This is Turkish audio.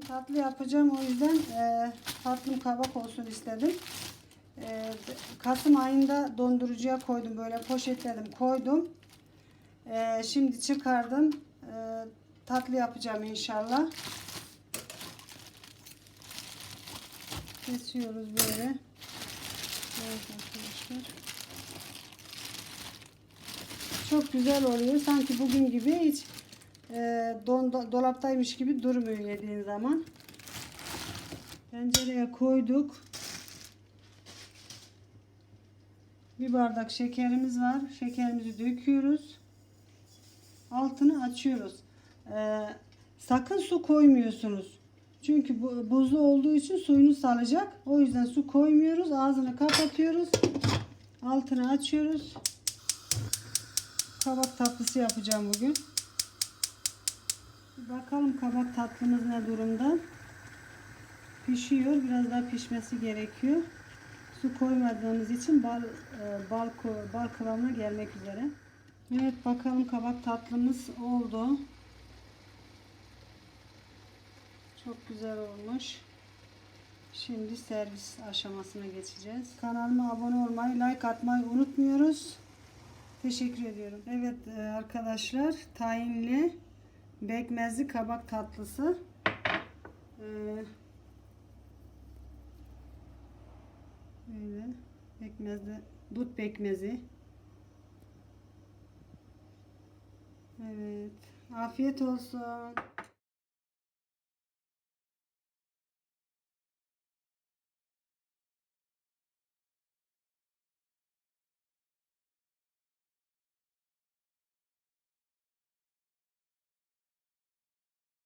Bugün tatlı yapacağım o yüzden e, tatlım kabak olsun istedim. E, Kasım ayında dondurucuya koydum böyle poşetledim koydum. E, şimdi çıkardım. E, tatlı yapacağım inşallah. Kesiyoruz böyle. Çok güzel oluyor. Sanki bugün gibi hiç e, don, do- dolaptaymış gibi durmuyor yediğin zaman. Tencereye koyduk. Bir bardak şekerimiz var. Şekerimizi döküyoruz. Altını açıyoruz. E, sakın su koymuyorsunuz. Çünkü bu buzlu olduğu için suyunu salacak. O yüzden su koymuyoruz. Ağzını kapatıyoruz. Altını açıyoruz. Kabak tatlısı yapacağım bugün. Bakalım kabak tatlımız ne durumda. Pişiyor. Biraz daha pişmesi gerekiyor. Su koymadığımız için bal e, bal bal kıvamına gelmek üzere. Evet bakalım kabak tatlımız oldu. Çok güzel olmuş. Şimdi servis aşamasına geçeceğiz. Kanalıma abone olmayı, like atmayı unutmuyoruz. Teşekkür ediyorum. Evet e, arkadaşlar tahinli bekmezli kabak tatlısı. Ee, Böyle bekmezli dut bekmezi. Evet. Afiyet olsun.